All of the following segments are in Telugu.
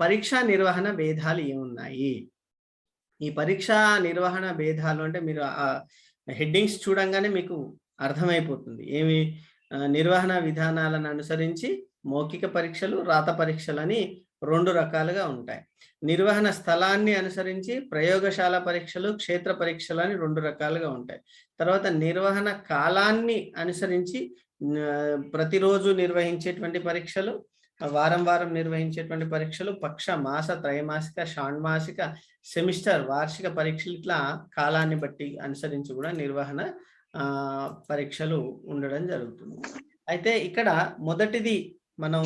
పరీక్షా నిర్వహణ భేదాలు ఏమున్నాయి? ఈ పరీక్షా నిర్వహణ భేదాలు అంటే మీరు హెడ్డింగ్స్ చూడంగానే మీకు అర్థమైపోతుంది. ఏమి నిర్వహణ విధానాలను అనుసరించి మౌఖిక పరీక్షలు రాత పరీక్షలని రెండు రకాలుగా ఉంటాయి. నిర్వహణ స్థలాన్ని అనుసరించి ప్రయోగశాల పరీక్షలు క్షేత్ర పరీక్షలు అని రెండు రకాలుగా ఉంటాయి. తర్వాత నిర్వహణ కాలాన్ని అనుసరించి ప్రతిరోజు నిర్వహించేటువంటి పరీక్షలు వారం వారం నిర్వహించేటువంటి పరీక్షలు పక్ష మాస త్రైమాసిక షాణ్మాసిక సెమిస్టర్ వార్షిక పరీక్షలు ఇట్లా కాలాన్ని బట్టి అనుసరించి కూడా నిర్వహణ పరీక్షలు ఉండడం జరుగుతుంది. అయితే ఇక్కడ మొదటిది మనం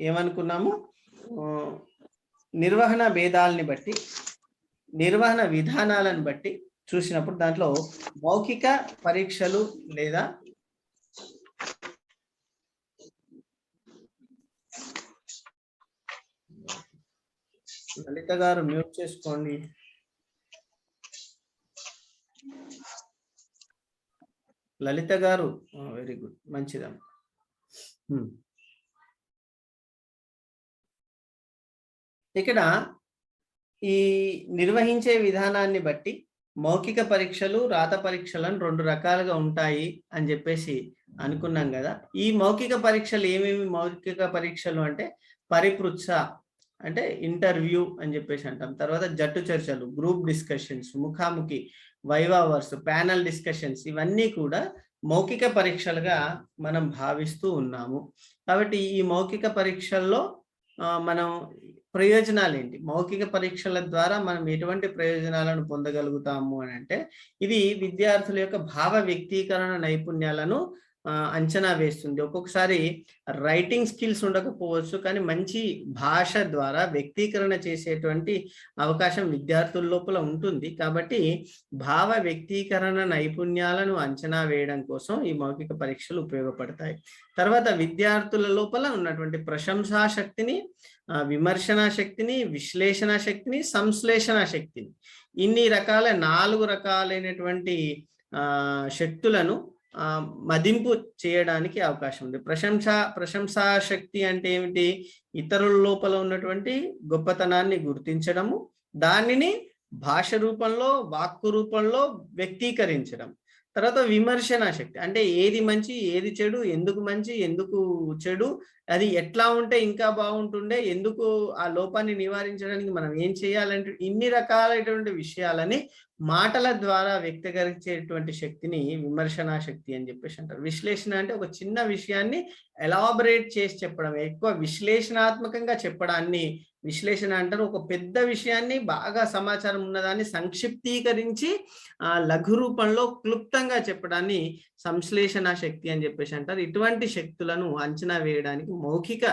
ఏమనుకున్నాము? నిర్వహణ భేదాలని బట్టి నిర్వహణ విధానాలను బట్టి చూసినప్పుడు దాంట్లో మౌఖిక పరీక్షలు లేదా లలిత గారు మ్యూట్ చేసుకోండి. లలిత గారు వెరీ గుడ్ మంచిదమ్మ ఇక్కడ ఈ నిర్వహించే విధానాన్ని బట్టి మౌఖిక పరీక్షలు రాత పరీక్షలను రెండు రకాలుగా ఉంటాయి అని చెప్పేసి అనుకున్నాం కదా. ఈ మౌఖిక పరీక్షలు ఏమేమి మౌఖిక పరీక్షలు అంటే పరిపృచ్ఛ అంటే ఇంటర్వ్యూ అని చెప్పేసి అంటాం. తర్వాత జట్టు చర్చలు గ్రూప్ డిస్కషన్స్ ముఖాముఖి వైవావర్స్ ప్యానల్ డిస్కషన్స్ ఇవన్నీ కూడా మౌఖిక పరీక్షలుగా మనం భావిస్తూ ఉన్నాము. కాబట్టి ఈ మౌఖిక పరీక్షల్లో మనం ప్రయోజనాలు ఏంటి మౌఖిక పరీక్షల ద్వారా మనం ఎటువంటి ప్రయోజనాలను పొందగలుగుతాము అని అంటే ఇది విద్యార్థుల యొక్క భావ వ్యక్తీకరణ నైపుణ్యాలను అంచనా వేస్తుంది. ఒక్కొక్కసారి రైటింగ్ స్కిల్స్ ఉండకపోవచ్చు కానీ మంచి భాష ద్వారా వ్యక్తీకరణ చేసేటువంటి అవకాశం విద్యార్థుల లోపల ఉంటుంది. కాబట్టి భావ వ్యక్తీకరణ నైపుణ్యాలను అంచనా వేయడం కోసం ఈ మౌఖిక పరీక్షలు ఉపయోగపడతాయి. తర్వాత విద్యార్థుల లోపల ఉన్నటువంటి ప్రశంసా శక్తిని విమర్శనా విమర్శన శక్తిని విశ్లేషణ శక్తిని సంశ్లేషణ శక్తిని ఇన్ని రకాల నాలుగు రకాలైనటువంటి శక్తులను మదింపు చేయడానికి అవకాశం ఉంది. ప్రశంస ప్రశంసా శక్తి అంటే ఏమిటి? ఇతరుల లోపల ఉన్నటువంటి గొప్పతనాన్ని గుర్తించడము దానిని భాష రూపంలో వాక్కు రూపంలో వ్యక్తీకరించడం. తర్వాత విమర్శన శక్తి అంటే ఏది మంచి ఏది చెడు ఎందుకు మంచి ఎందుకు చెడు అది ఎట్లా ఉంటే ఇంకా బాగుంటుండే ఎందుకు ఆ లోపాన్ని నివారించడానికి మనం ఏం చేయాలంటే ఇన్ని రకాలైనటువంటి విషయాలని మాటల ద్వారా వ్యక్తీకరించేటువంటి శక్తిని విమర్శనా శక్తి అని చెప్పేసి అంటారు. విశ్లేషణ అంటే ఒక చిన్న విషయాన్ని ఎలాబరేట్ చేసి చెప్పడం ఎక్కువ విశ్లేషణాత్మకంగా చెప్పడాన్ని విశ్లేషణ అంటారు. ఒక పెద్ద విషయాన్ని బాగా సమాచారం ఉన్నదాన్ని సంక్షిప్తీకరించి ఆ లఘు రూపంలో క్లుప్తంగా చెప్పడాన్ని సంశ్లేషణ శక్తి అని చెప్పేసి అంటారు. ఇటువంటి శక్తులను అంచనా వేయడానికి మౌఖిక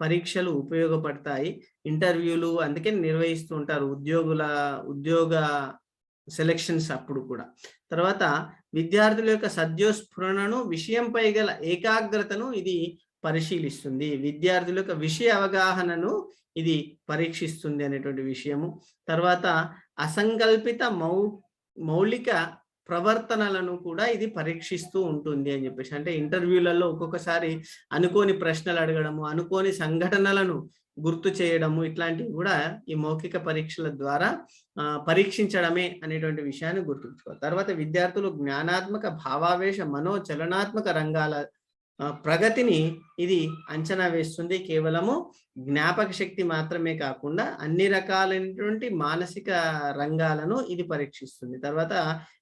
పరీక్షలు ఉపయోగపడతాయి. ఇంటర్వ్యూలు అందుకే నిర్వహిస్తూ ఉంటారు ఉద్యోగుల ఉద్యోగ సెలక్షన్స్ అప్పుడు కూడా. తర్వాత విద్యార్థుల యొక్క సద్యోస్ఫురణను విషయంపై గల ఏకాగ్రతను ఇది పరిశీలిస్తుంది. విద్యార్థుల యొక్క విషయ అవగాహనను ఇది పరీక్షిస్తుంది అనేటువంటి విషయము. తర్వాత అసంకల్పిత మౌ మౌలిక ప్రవర్తనలను కూడా ఇది పరీక్షిస్తూ ఉంటుంది అని చెప్పేసి. అంటే ఇంటర్వ్యూలలో ఒక్కొక్కసారి అనుకోని ప్రశ్నలు అడగడము అనుకోని సంఘటనలను గుర్తు చేయడము ఇట్లాంటివి కూడా ఈ మౌఖిక పరీక్షల ద్వారా పరీక్షించడమే అనేటువంటి విషయాన్ని గుర్తుంచుకోవాలి. తర్వాత విద్యార్థులు జ్ఞానాత్మక భావావేశ మనో చలనాత్మక రంగాల ప్రగతిని ఇది అంచనా వేస్తుంది. కేవలము జ్ఞాపక శక్తి మాత్రమే కాకుండా అన్ని రకాలైనటువంటి మానసిక రంగాలను ఇది పరీక్షిస్తుంది. తర్వాత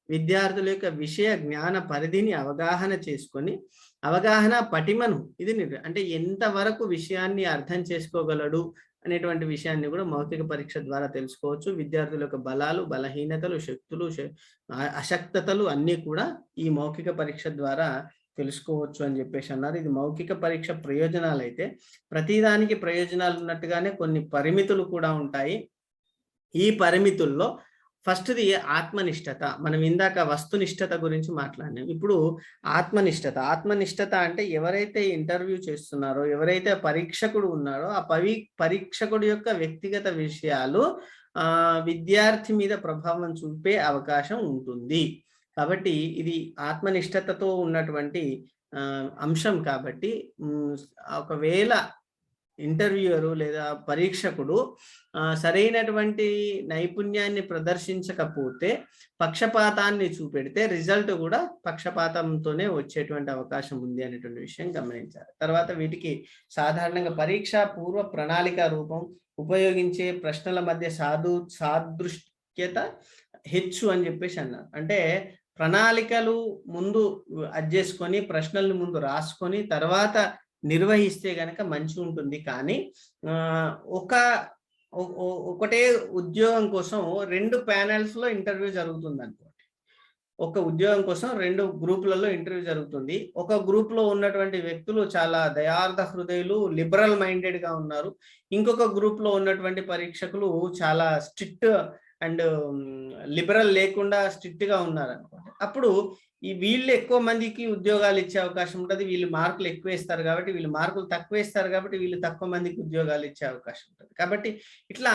విద్యార్థుల యొక్క విషయ జ్ఞాన పరిధిని అవగాహన చేసుకొని అవగాహన పటిమను ఇది అంటే ఎంతవరకు విషయాన్ని అర్థం చేసుకోగలడు అనేటువంటి విషయాన్ని కూడా మౌఖిక పరీక్ష ద్వారా తెలుసుకోవచ్చు. విద్యార్థుల యొక్క బలాలు బలహీనతలు శక్తులు అశక్తతలు అన్నీ కూడా ఈ మౌఖిక పరీక్ష ద్వారా తెలుసుకోవచ్చు అని చెప్పేసి అన్నారు. ఇది మౌఖిక పరీక్ష ప్రయోజనాలు అయితే ప్రతిదానికి ప్రయోజనాలు ఉన్నట్టుగానే కొన్ని పరిమితులు కూడా ఉంటాయి. ఈ పరిమితుల్లో ఫస్ట్ది ఆత్మనిష్టత. మనం ఇందాక వస్తునిష్టత గురించి మాట్లాడినాం. ఇప్పుడు ఆత్మనిష్టత. ఆత్మనిష్టత అంటే ఎవరైతే ఇంటర్వ్యూ చేస్తున్నారో ఎవరైతే పరీక్షకుడు ఉన్నారో ఆ పవి పరీక్షకుడు యొక్క వ్యక్తిగత విషయాలు ఆ విద్యార్థి మీద ప్రభావం చూపే అవకాశం ఉంటుంది. కాబట్టి ఇది ఆత్మనిష్టతతో ఉన్నటువంటి అంశం కాబట్టి ఒకవేళ ఇంటర్వ్యూయరు లేదా పరీక్షకుడు సరైనటువంటి నైపుణ్యాన్ని ప్రదర్శించకపోతే పక్షపాతాన్ని చూపెడితే రిజల్ట్ కూడా పక్షపాతంతోనే వచ్చేటువంటి అవకాశం ఉంది అనేటువంటి విషయం గమనించాలి. తర్వాత వీటికి సాధారణంగా పరీక్ష పూర్వ ప్రణాళిక రూపం ఉపయోగించే ప్రశ్నల మధ్య సాధు సాదృశ్యత హెచ్చు అని చెప్పేసి అన్నారు. అంటే ప్రణాళికలు ముందు అది చేసుకొని ప్రశ్నలను ముందు రాసుకొని తర్వాత నిర్వహిస్తే గనక మంచి ఉంటుంది కానీ ఒక ఒకటే ఉద్యోగం కోసం రెండు ప్యానెల్స్లో ఇంటర్వ్యూ జరుగుతుంది అనుకోండి ఒక ఉద్యోగం కోసం రెండు గ్రూపులలో ఇంటర్వ్యూ జరుగుతుంది. ఒక గ్రూప్లో ఉన్నటువంటి వ్యక్తులు చాలా దయార్థ హృదయులు లిబరల్ మైండెడ్గా ఉన్నారు. ఇంకొక గ్రూప్లో ఉన్నటువంటి పరీక్షకులు చాలా స్ట్రిక్ట్ అండ్ లిబరల్ లేకుండా స్ట్రిక్ట్గా ఉన్నారు అనుకోండి అప్పుడు ఈ వీళ్ళు ఎక్కువ మందికి ఉద్యోగాలు ఇచ్చే అవకాశం ఉంటుంది. వీళ్ళు మార్కులు ఎక్కువ వేస్తారు కాబట్టి వీళ్ళు మార్కులు తక్కువ ఇస్తారు కాబట్టి వీళ్ళు తక్కువ మందికి ఉద్యోగాలు ఇచ్చే అవకాశం ఉంటుంది. కాబట్టి ఇట్లా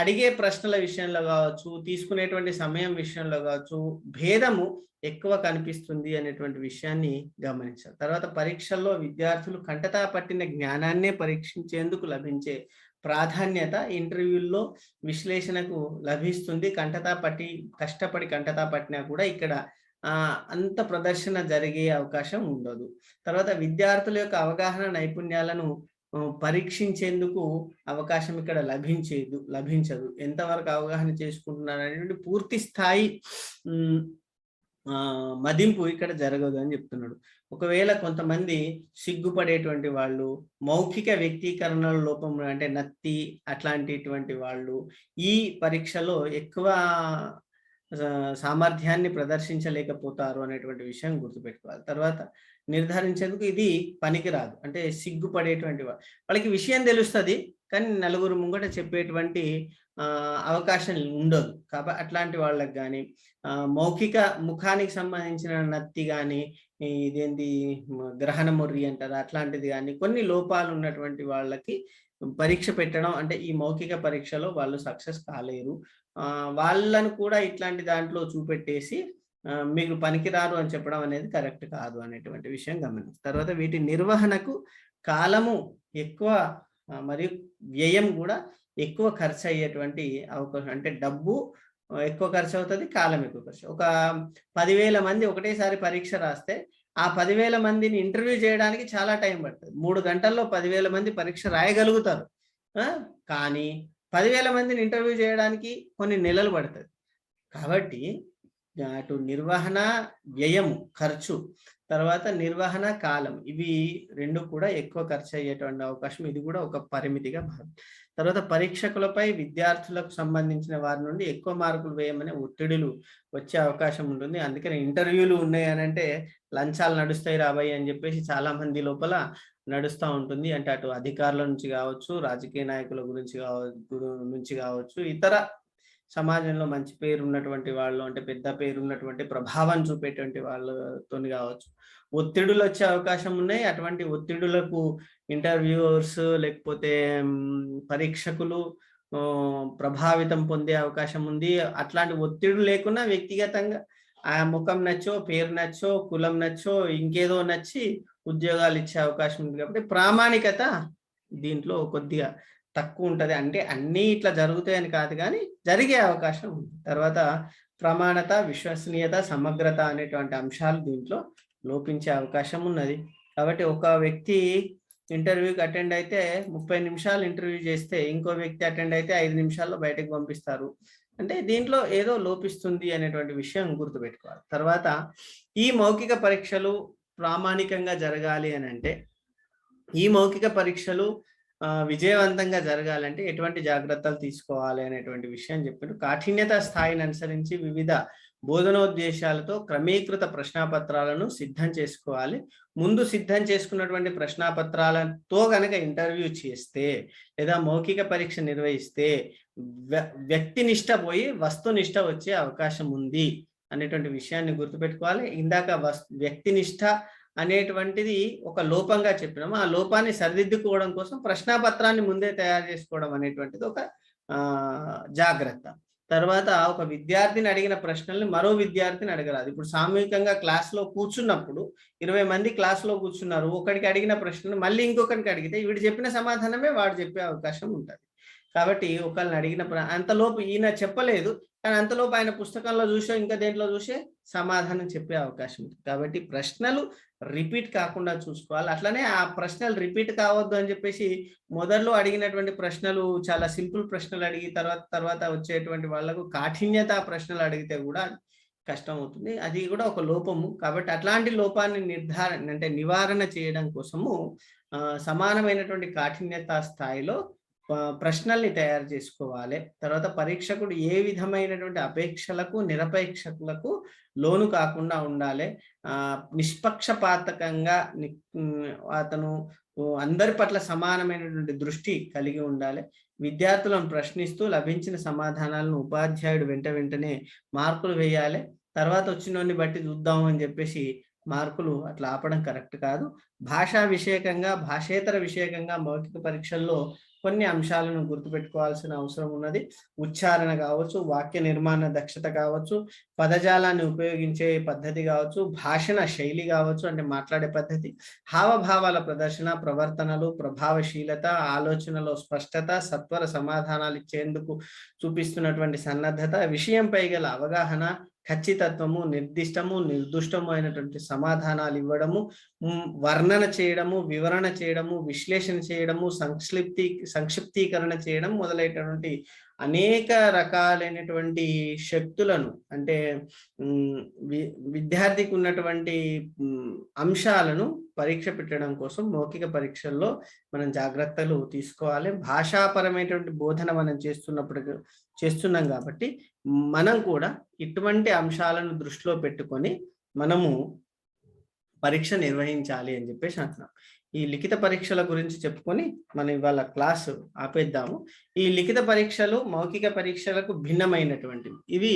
అడిగే ప్రశ్నల విషయంలో కావచ్చు తీసుకునేటువంటి సమయం విషయంలో కావచ్చు భేదము ఎక్కువ కనిపిస్తుంది అనేటువంటి విషయాన్ని గమనించారు తర్వాత పరీక్షల్లో విద్యార్థులు కంటతా పట్టిన జ్ఞానాన్నే పరీక్షించేందుకు లభించే ప్రాధాన్యత ఇంటర్వ్యూల్లో విశ్లేషణకు లభిస్తుంది. కంటతా పట్టి కష్టపడి కంటతా పట్టినా కూడా ఇక్కడ అంత ప్రదర్శన జరిగే అవకాశం ఉండదు. తర్వాత విద్యార్థుల యొక్క అవగాహన నైపుణ్యాలను పరీక్షించేందుకు అవకాశం ఇక్కడ లభించేదు లభించదు. ఎంతవరకు అవగాహన చేసుకుంటున్నారు అనేటువంటి పూర్తి స్థాయి ఆ, మదింపు ఇక్కడ జరగదు అని చెప్తున్నాడు. ఒకవేళ కొంతమంది సిగ్గుపడేటువంటి వాళ్ళు మౌఖిక వ్యక్తీకరణల లోపం అంటే నత్తి అట్లాంటిటువంటి వాళ్ళు ఈ పరీక్షలో ఎక్కువ సామర్థ్యాన్ని ప్రదర్శించలేకపోతారు అనేటువంటి విషయం గుర్తుపెట్టుకోవాలి. తర్వాత నిర్ధారించేందుకు ఇది పనికిరాదు. అంటే సిగ్గుపడేటువంటి వాళ్ళకి విషయం తెలుస్తుంది కానీ నలుగురు ముంగట చెప్పేటువంటి అవకాశం ఉండదు. కాబట్టి అట్లాంటి వాళ్ళకి కానీ మౌఖిక ముఖానికి సంబంధించిన నత్తి కానీ ఇదేంటి మ- గ్రహణ మొర్రి అంటారు అట్లాంటిది కానీ కొన్ని లోపాలు ఉన్నటువంటి వాళ్ళకి పరీక్ష పెట్టడం అంటే ఈ మౌఖిక పరీక్షలో వాళ్ళు సక్సెస్ కాలేరు. వాళ్ళను కూడా ఇట్లాంటి దాంట్లో చూపెట్టేసి మీకు మీరు పనికిరారు అని చెప్పడం అనేది కరెక్ట్ కాదు అనేటువంటి విషయం గమనించి. తర్వాత వీటి నిర్వహణకు కాలము ఎక్కువ మరియు వ్యయం కూడా ఎక్కువ ఖర్చు అయ్యేటువంటి అవకాశం అంటే డబ్బు ఎక్కువ ఖర్చు అవుతుంది కాలం ఎక్కువ ఖర్చు. ఒక పదివేల మంది ఒకటేసారి పరీక్ష రాస్తే ఆ పదివేల మందిని ఇంటర్వ్యూ చేయడానికి చాలా టైం పడుతుంది. మూడు గంటల్లో పదివేల మంది పరీక్ష రాయగలుగుతారు. కానీ పదివేల మందిని ఇంటర్వ్యూ చేయడానికి కొన్ని నెలలు పడుతుంది. కాబట్టి అటు నిర్వహణ వ్యయము ఖర్చు తర్వాత నిర్వహణ కాలం ఇవి రెండు కూడా ఎక్కువ ఖర్చు అయ్యేటువంటి అవకాశం ఇది కూడా ఒక పరిమితిగా భావం తర్వాత పరీక్షకులపై విద్యార్థులకు సంబంధించిన వారి నుండి ఎక్కువ మార్కులు వేయమనే ఒత్తిడులు వచ్చే అవకాశం ఉంటుంది. అందుకని ఇంటర్వ్యూలు ఉన్నాయి అని అంటే లంచాలు నడుస్తాయి రాబాయి అని చెప్పేసి చాలా మంది లోపల నడుస్తూ ఉంటుంది. అంటే అటు అధికారుల నుంచి కావచ్చు రాజకీయ నాయకుల గురించి కావచ్చు నుంచి కావచ్చు ఇతర సమాజంలో మంచి పేరు ఉన్నటువంటి వాళ్ళు అంటే పెద్ద పేరు ఉన్నటువంటి ప్రభావం చూపేటువంటి వాళ్ళతో కావచ్చు. ఒత్తిడులు వచ్చే అవకాశం ఉన్నాయి అటువంటి ఒత్తిడులకు ఇంటర్వ్యూవర్స్ లేకపోతే పరీక్షకులు ప్రభావితం పొందే అవకాశం ఉంది అట్లాంటి ఒత్తిడి లేకుండా వ్యక్తిగతంగా ఆ ముఖం నచ్చో పేరు నచ్చో కులం నచ్చో ఇంకేదో నచ్చి ఉద్యోగాలు ఇచ్చే అవకాశం ఉంది కాబట్టి ప్రామాణికత దీంట్లో కొద్దిగా తక్కువ ఉంటుంది అంటే అన్నీ ఇట్లా జరుగుతాయని కాదు కానీ జరిగే అవకాశం ఉంది. తర్వాత ప్రమాణత విశ్వసనీయత సమగ్రత అనేటువంటి అంశాలు దీంట్లో లోపించే అవకాశం ఉన్నది. కాబట్టి ఒక వ్యక్తి ఇంటర్వ్యూకి అటెండ్ అయితే ముప్పై నిమిషాలు ఇంటర్వ్యూ చేస్తే ఇంకో వ్యక్తి అటెండ్ అయితే ఐదు నిమిషాల్లో బయటకు పంపిస్తారు. అంటే దీంట్లో ఏదో లోపిస్తుంది అనేటువంటి విషయం గుర్తుపెట్టుకోవాలి. తర్వాత ఈ మౌఖిక పరీక్షలు ప్రామాణికంగా జరగాలి అని అంటే ఈ మౌఖిక పరీక్షలు విజయవంతంగా జరగాలంటే ఎటువంటి జాగ్రత్తలు తీసుకోవాలి అనేటువంటి విషయం చెప్పారు కాఠిన్యత స్థాయిని అనుసరించి వివిధ బోధనోద్దేశాలతో క్రమీకృత ప్రశ్నాపత్రాలను సిద్ధం చేసుకోవాలి. ముందు సిద్ధం చేసుకున్నటువంటి ప్రశ్నాపత్రాలతో గనక ఇంటర్వ్యూ చేస్తే లేదా మౌఖిక పరీక్ష నిర్వహిస్తే వ్య- వ్యక్తినిష్ట పోయి వస్తునిష్ట వచ్చే అవకాశం ఉంది అనేటువంటి విషయాన్ని గుర్తుపెట్టుకోవాలి. ఇందాక వస్ వ్యక్తినిష్ట అనేటువంటిది ఒక లోపంగా చెప్పినాము. ఆ లోపాన్ని సరిదిద్దుకోవడం కోసం ప్రశ్నాపత్రాన్ని ముందే తయారు చేసుకోవడం అనేటువంటిది ఒక జాగ్రత్త. తర్వాత ఒక విద్యార్థిని అడిగిన ప్రశ్నల్ని మరో విద్యార్థిని అడగరాదు. ఇప్పుడు సామూహికంగా క్లాస్లో కూర్చున్నప్పుడు ఇరవై మంది క్లాస్లో కూర్చున్నారు. ఒకడికి అడిగిన ప్రశ్నలు మళ్ళీ ఇంకొకరికి అడిగితే వీడు చెప్పిన సమాధానమే వాడు చెప్పే అవకాశం ఉంటుంది. కాబట్టి ఒకళ్ళని అడిగిన ప్ర- అంతలోపు ఈయన చెప్పలేదు. కానీ అంతలోపు ఆయన పుస్తకంలో చూసో ఇంకా దేంట్లో చూసే సమాధానం చెప్పే అవకాశం ఉంది. కాబట్టి ప్రశ్నలు రిపీట్ కాకుండా చూసుకోవాలి. అట్లనే ఆ ప్రశ్నలు రిపీట్ కావద్దు అని చెప్పేసి మొదట్లో అడిగినటువంటి ప్రశ్నలు చాలా సింపుల్ ప్రశ్నలు అడిగి తర్వాత తర్వాత వచ్చేటువంటి వాళ్ళకు కాఠిన్యత ప్రశ్నలు అడిగితే కూడా కష్టం అవుతుంది. అది కూడా ఒక లోపము. కాబట్టి అట్లాంటి లోపాన్ని నిర్ధారణ అంటే నివారణ చేయడం కోసము సమానమైనటువంటి కాఠిన్యత స్థాయిలో ప్రశ్నల్ని తయారు చేసుకోవాలి. తర్వాత పరీక్షకుడు ఏ విధమైనటువంటి అపేక్షలకు నిరపేక్షకులకు లోను కాకుండా ఉండాలి. ఆ నిష్పక్షపాతకంగా అతను అందరి పట్ల సమానమైనటువంటి దృష్టి కలిగి ఉండాలి. విద్యార్థులను ప్రశ్నిస్తూ లభించిన సమాధానాలను ఉపాధ్యాయుడు వెంట వెంటనే మార్కులు వేయాలి. తర్వాత వచ్చినోన్ని బట్టి చూద్దాం అని చెప్పేసి మార్కులు అట్లా ఆపడం కరెక్ట్ కాదు. భాషా విషయకంగా భాషేతర విషయకంగా మౌఖిక పరీక్షల్లో కొన్ని అంశాలను గుర్తుపెట్టుకోవాల్సిన అవసరం ఉన్నది. ఉచ్చారణ కావచ్చు వాక్య నిర్మాణ దక్షత కావచ్చు పదజాలాన్ని ఉపయోగించే పద్ధతి కావచ్చు భాషణ శైలి కావచ్చు అంటే మాట్లాడే పద్ధతి హావభావాల ప్రదర్శన ప్రవర్తనలు ప్రభావశీలత ఆలోచనలో స్పష్టత సత్వర సమాధానాలు ఇచ్చేందుకు చూపిస్తున్నటువంటి సన్నద్ధత విషయంపై గల అవగాహన ఖచ్చితత్వము నిర్దిష్టము నిర్దుష్టము అయినటువంటి సమాధానాలు ఇవ్వడము వర్ణన చేయడము వివరణ చేయడము విశ్లేషణ చేయడము సంక్షిప్తి సంక్షిప్తీకరణ చేయడం మొదలైనటువంటి అనేక రకాలైనటువంటి శక్తులను అంటే వి- విద్యార్థికి ఉన్నటువంటి అంశాలను పరీక్ష పెట్టడం కోసం మౌఖిక పరీక్షల్లో మనం జాగ్రత్తలు తీసుకోవాలి. భాషాపరమైనటువంటి బోధన మనం చేస్తున్నప్పుడు చేస్తున్నాం కాబట్టి మనం కూడా ఇటువంటి అంశాలను దృష్టిలో పెట్టుకొని మనము పరీక్ష నిర్వహించాలి అని చెప్పేసి అంటున్నాం. ఈ లిఖిత పరీక్షల గురించి చెప్పుకొని మనం ఇవాళ క్లాసు ఆపేద్దాము. ఈ లిఖిత పరీక్షలు మౌఖిక పరీక్షలకు భిన్నమైనటువంటివి ఇవి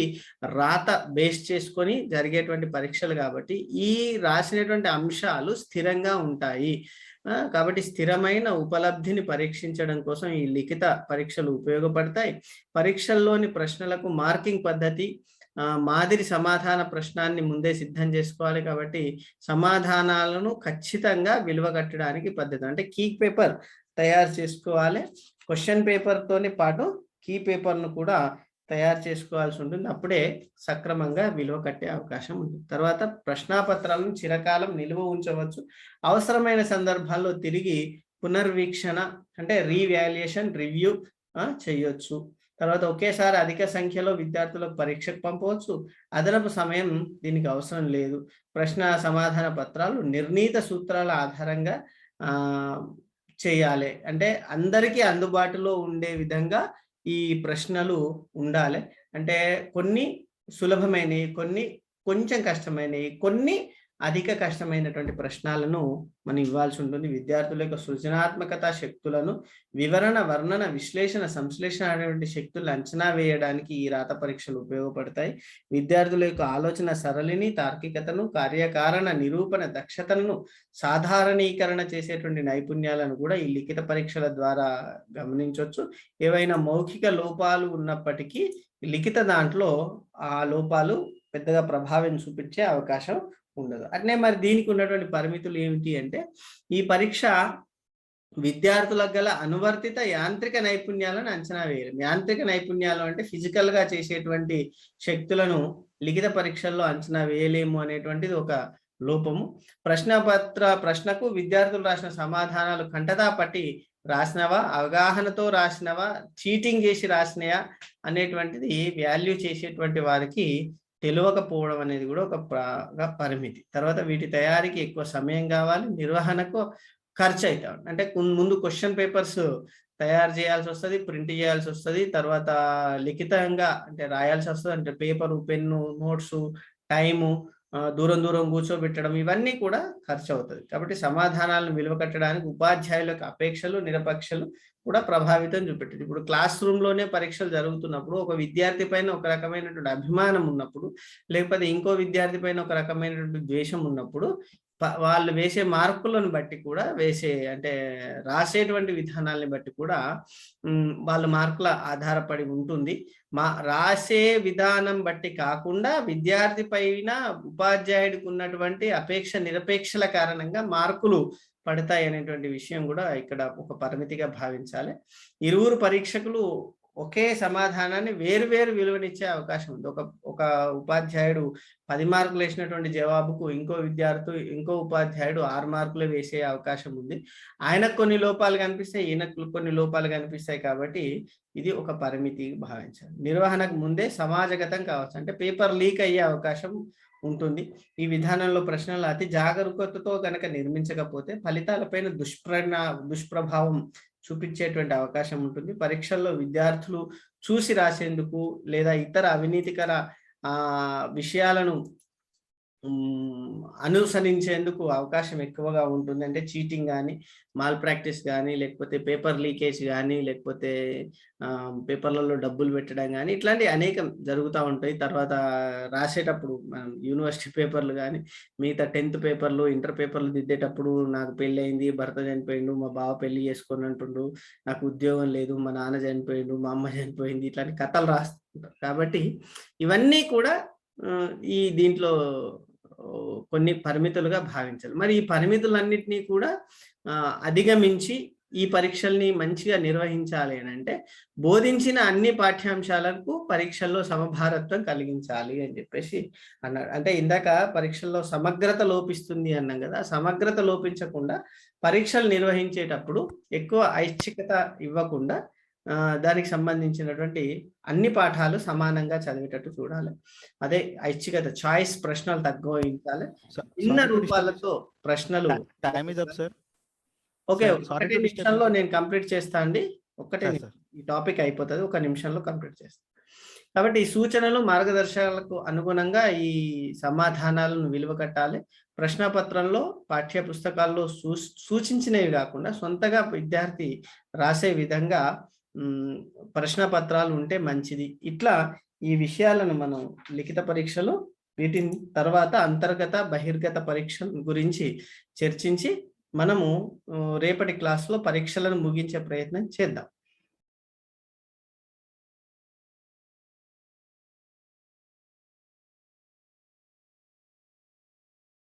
రాత బేస్ చేసుకొని జరిగేటువంటి పరీక్షలు కాబట్టి ఈ రాసినటువంటి అంశాలు స్థిరంగా ఉంటాయి. కాబట్టి స్థిరమైన ఉపలబ్ధిని పరీక్షించడం కోసం ఈ లిఖిత పరీక్షలు ఉపయోగపడతాయి. పరీక్షల్లోని ప్రశ్నలకు మార్కింగ్ పద్ధతి మాదిరి సమాధాన ప్రశ్నాన్ని ముందే సిద్ధం చేసుకోవాలి కాబట్టి సమాధానాలను ఖచ్చితంగా విలువ కట్టడానికి పద్ధతి. అంటే కీ పేపర్ తయారు చేసుకోవాలి. క్వశ్చన్ పేపర్తోని పాటు కీ పేపర్ను కూడా తయారు చేసుకోవాల్సి ఉంటుంది అప్పుడే సక్రమంగా విలువ కట్టే అవకాశం ఉంది. తర్వాత ప్రశ్నాపత్రాలను చిరకాలం నిల్వ ఉంచవచ్చు. అవసరమైన సందర్భాల్లో తిరిగి పునర్వీక్షణ అంటే రీవాల్యుయేషన్ రివ్యూ చేయొచ్చు. తర్వాత ఒకేసారి అధిక సంఖ్యలో విద్యార్థులకు పరీక్షకు పంపవచ్చు. అదనపు సమయం దీనికి అవసరం లేదు. ప్రశ్న సమాధాన పత్రాలు నిర్ణీత సూత్రాల ఆధారంగా చేయాలి. అంటే అందరికీ అందుబాటులో ఉండే విధంగా ఈ ప్రశ్నలు ఉండాలి. అంటే కొన్ని సులభమైనవి కొన్ని కొంచెం కష్టమైనవి కొన్ని అధిక కష్టమైనటువంటి ప్రశ్నలను మనం ఇవ్వాల్సి ఉంటుంది. విద్యార్థుల యొక్క సృజనాత్మకత శక్తులను వివరణ వర్ణన విశ్లేషణ సంశ్లేషణ అనేటువంటి శక్తులు అంచనా వేయడానికి ఈ రాత పరీక్షలు ఉపయోగపడతాయి. విద్యార్థుల యొక్క ఆలోచన సరళిని తార్కికతను కార్యకారణ నిరూపణ దక్షతలను సాధారణీకరణ చేసేటువంటి నైపుణ్యాలను కూడా ఈ లిఖిత పరీక్షల ద్వారా గమనించవచ్చు ఏవైనా మౌఖిక లోపాలు ఉన్నప్పటికీ లిఖిత దాంట్లో ఆ లోపాలు పెద్దగా ప్రభావం చూపించే అవకాశం ఉండదు. అట్నే మరి దీనికి ఉన్నటువంటి పరిమితులు ఏమిటి అంటే ఈ పరీక్ష విద్యార్థులకు గల అనువర్తిత యాంత్రిక నైపుణ్యాలను అంచనా వేయడం. యాంత్రిక నైపుణ్యాలు అంటే ఫిజికల్గా చేసేటువంటి శక్తులను లిఖిత పరీక్షల్లో అంచనా వేయలేము అనేటువంటిది ఒక లోపము. ప్రశ్నపత్ర ప్రశ్నకు విద్యార్థులు రాసిన సమాధానాలు కంటతా పట్టి రాసినవా అవగాహనతో రాసినవా చీటింగ్ చేసి రాసినయా అనేటువంటిది వాల్యూ చేసేటువంటి వారికి తెలియకపోవడం అనేది కూడా ఒక పరిమితి. తర్వాత వీటి తయారీకి ఎక్కువ సమయం కావాలి నిర్వహణకు ఖర్చు అవుతా అంటే ముందు క్వశ్చన్ పేపర్స్ తయారు చేయాల్సి వస్తుంది ప్రింట్ చేయాల్సి వస్తుంది తర్వాత లిఖితంగా అంటే రాయాల్సి వస్తుంది. అంటే పేపరు పెన్ను నోట్స్ టైము దూరం దూరం కూర్చోబెట్టడం ఇవన్నీ కూడా ఖర్చు అవుతుంది కాబట్టి సమాధానాలను విలువ కట్టడానికి ఉపాధ్యాయులకు అపేక్షలు నిరపేక్షలు కూడా ప్రభావితం చూపెట్టింది. ఇప్పుడు క్లాస్ రూమ్లోనే పరీక్షలు జరుగుతున్నప్పుడు ఒక విద్యార్థి పైన ఒక రకమైనటువంటి అభిమానం ఉన్నప్పుడు లేకపోతే ఇంకో విద్యార్థి పైన ఒక రకమైనటువంటి ద్వేషం ఉన్నప్పుడు వాళ్ళు వేసే మార్కులను బట్టి కూడా వేసే అంటే రాసేటువంటి విధానాల్ని బట్టి కూడా వాళ్ళ మార్కుల ఆధారపడి ఉంటుంది. మా రాసే విధానం బట్టి కాకుండా విద్యార్థి పైన ఉపాధ్యాయుడికి ఉన్నటువంటి అపేక్ష నిరపేక్షల కారణంగా మార్కులు పడతాయి అనేటువంటి విషయం కూడా ఇక్కడ ఒక పరిమితిగా భావించాలి. ఇరువురు పరీక్షకులు ఒకే సమాధానాన్ని వేరు వేరు విలువనిచ్చే అవకాశం ఉంది. ఒక ఒక ఉపాధ్యాయుడు పది మార్కులు వేసినటువంటి జవాబుకు ఇంకో విద్యార్థి ఇంకో ఉపాధ్యాయుడు ఆరు మార్కులు వేసే అవకాశం ఉంది. ఆయనకు కొన్ని లోపాలు కనిపిస్తాయి ఈయనకు కొన్ని లోపాలు కనిపిస్తాయి కాబట్టి ఇది ఒక పరిమితి భావించాలి. నిర్వహణకు ముందే సమాజగతం కావచ్చు. అంటే పేపర్ లీక్ అయ్యే అవకాశం ఉంటుంది. ఈ విధానంలో ప్రశ్నలు అతి జాగరూకతతో కనుక నిర్మించకపోతే ఫలితాలపైన దుష్ప్రణ దుష్ప్రభావం చూపించేటువంటి అవకాశం ఉంటుంది. పరీక్షల్లో విద్యార్థులు చూసి రాసేందుకు లేదా ఇతర అవినీతికర ఆ విషయాలను అనుసరించేందుకు అవకాశం ఎక్కువగా ఉంటుంది. అంటే చీటింగ్ కానీ మాల్ ప్రాక్టీస్ కానీ లేకపోతే పేపర్ లీకేజ్ కానీ లేకపోతే పేపర్లలో డబ్బులు పెట్టడం కానీ ఇట్లాంటి అనేకం జరుగుతూ ఉంటాయి. తర్వాత రాసేటప్పుడు మనం యూనివర్సిటీ పేపర్లు కానీ మిగతా టెన్త్ పేపర్లు ఇంటర్ పేపర్లు దిద్దేటప్పుడు నాకు పెళ్ళి అయింది భర్త చనిపోయిండు మా బావ పెళ్ళి చేసుకొని అంటుండు నాకు ఉద్యోగం లేదు మా నాన్న చనిపోయిండు మా అమ్మ చనిపోయింది ఇట్లాంటి కథలు రాస్తుంటారు. కాబట్టి ఇవన్నీ కూడా ఈ దీంట్లో కొన్ని పరిమితులుగా భావించాలి మరి ఈ పరిమితులన్నింటినీ కూడా అధిగమించి ఈ పరీక్షల్ని మంచిగా నిర్వహించాలి అని అంటే బోధించిన అన్ని పాఠ్యాంశాలకు పరీక్షల్లో సమభారత్వం కలిగించాలి అని చెప్పేసి అన్నాడు అంటే ఇందాక పరీక్షల్లో సమగ్రత లోపిస్తుంది అన్నాం కదా సమగ్రత లోపించకుండా పరీక్షలు నిర్వహించేటప్పుడు ఎక్కువ ఐచ్ఛికత ఇవ్వకుండా దానికి సంబంధించినటువంటి అన్ని పాఠాలు సమానంగా చదివేటట్టు చూడాలి. అదే ఐచ్ఛికత చాయిస్ ప్రశ్నలు తగ్గించాలి. చిన్న రూపాలతో ప్రశ్నలు ఓకే ఒకటే నిమిషంలో. నేను కంప్లీట్ చేస్తా అండి. నిమిషం. ఈ టాపిక్ అయిపోతుంది ఒక నిమిషంలో కంప్లీట్ చేస్తాను కాబట్టి ఈ సూచనలు మార్గదర్శకాలకు అనుగుణంగా ఈ సమాధానాలను విలువ కట్టాలి. ప్రశ్నపత్రంలో పాఠ్య పుస్తకాల్లో సూ సూచించినవి కాకుండా సొంతగా విద్యార్థి రాసే విధంగా ప్రశ్న పత్రాలు ఉంటే మంచిది. ఇట్లా ఈ విషయాలను మనం లిఖిత పరీక్షలో వీటిని తర్వాత అంతర్గత బహిర్గత పరీక్ష గురించి చర్చించి మనము రేపటి క్లాస్లో పరీక్షలను ముగించే ప్రయత్నం చేద్దాం.